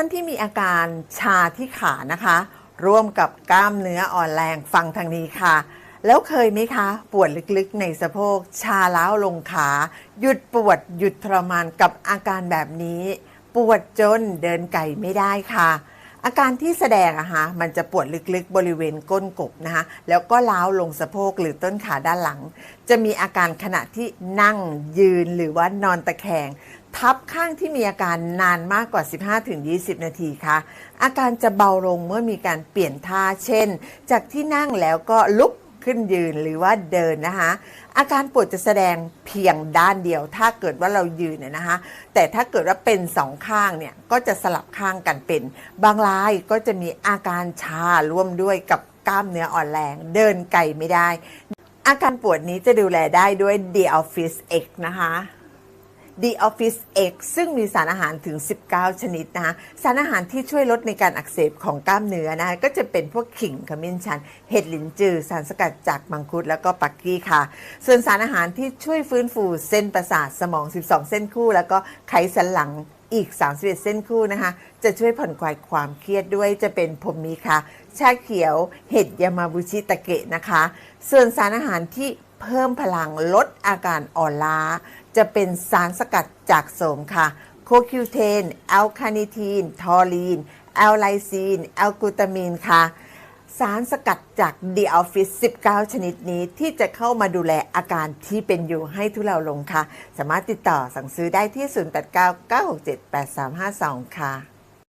ท่านที่มีอาการชาที่ขานะคะ ร่วมกับกล้ามเนื้ออ่อนแรงฟังทางนี้ค่ะ แล้วเคยไหมคะ ปวดลึกๆในสะโพก ชาล้าวลงขา หยุดปวดหยุดทรมานกับอาการแบบนี้ ปวดจนเดินไก่ไม่ได้ค่ะ อาการที่แสดงอะฮะมันจะปวดลึกๆบริเวณก้นกบนะคะแล้วก็ล้าวลงสะโพกหรือต้นขาด้านหลัง จะมีอาการขณะที่นั่งยืนหรือว่านอนตะแคง ทับข้างที่มีอาการนานมากกว่า 15-20 นาทีคะอาการจะเบาลงเมื่อมีการเปลี่ยนท่าเช่น จากที่นั่งแล้วก็ลุกขึ้นยืนหรือว่าเดินนะคะ อาการปวดจะแสดงเพียงด้านเดียว ถ้าเกิดว่าเรายืนเนี่ยนะคะ แต่ถ้าเกิดว่าเป็นสองข้างเนี่ยก็จะสลับข้างกันเป็น บางรายก็จะมีอาการชาร่วมด้วยกับกล้ามเนื้ออ่อนแรง เดินไกลไม่ได้ อาการปวดนี้จะดูแลได้ด้วย The Office X นะคะ The Office X ซึ่งมีสารอาหารถึง 19 ชนิดนะคะสารอาหารที่ช่วยลดในการอักเสบของกล้ามเนื้อนะคะก็จะเป็นพวกขิงขมิ้นชัน เห็ดหลินจือ สารสกัดจากมังคุดแล้วก็ปักกี้ค่ะ ส่วนสารอาหารที่ช่วยฟื้นฟูเส้นประสาทสมอง 12 เส้นคู่ แล้วก็ไขสันหลังอีก 31 เส้นคู่นะคะ จะช่วยผ่อนคลายความเครียดด้วยจะเป็นผมมีค่ะ ชาเขียว เห็ดยามาบุชิตะเกะนะคะ ส่วนสารอาหารที่เพิ่มพลังลดอาการอ่อนล้า จะเป็นสารสกัดจากโสมค่ะโคคิวเทนแอลคาเนิทีน ทอรีน แอลไลซีน แอลกูตามีนค่ะ สารสกัดจาก The Office 19 ชนิดนี้ที่จะเข้ามาดูแลอาการที่เป็นอยู่ให้ทุเลาลงค่ะ สามารถติดต่อสั่งซื้อได้ที่ 0899678352 ค่ะ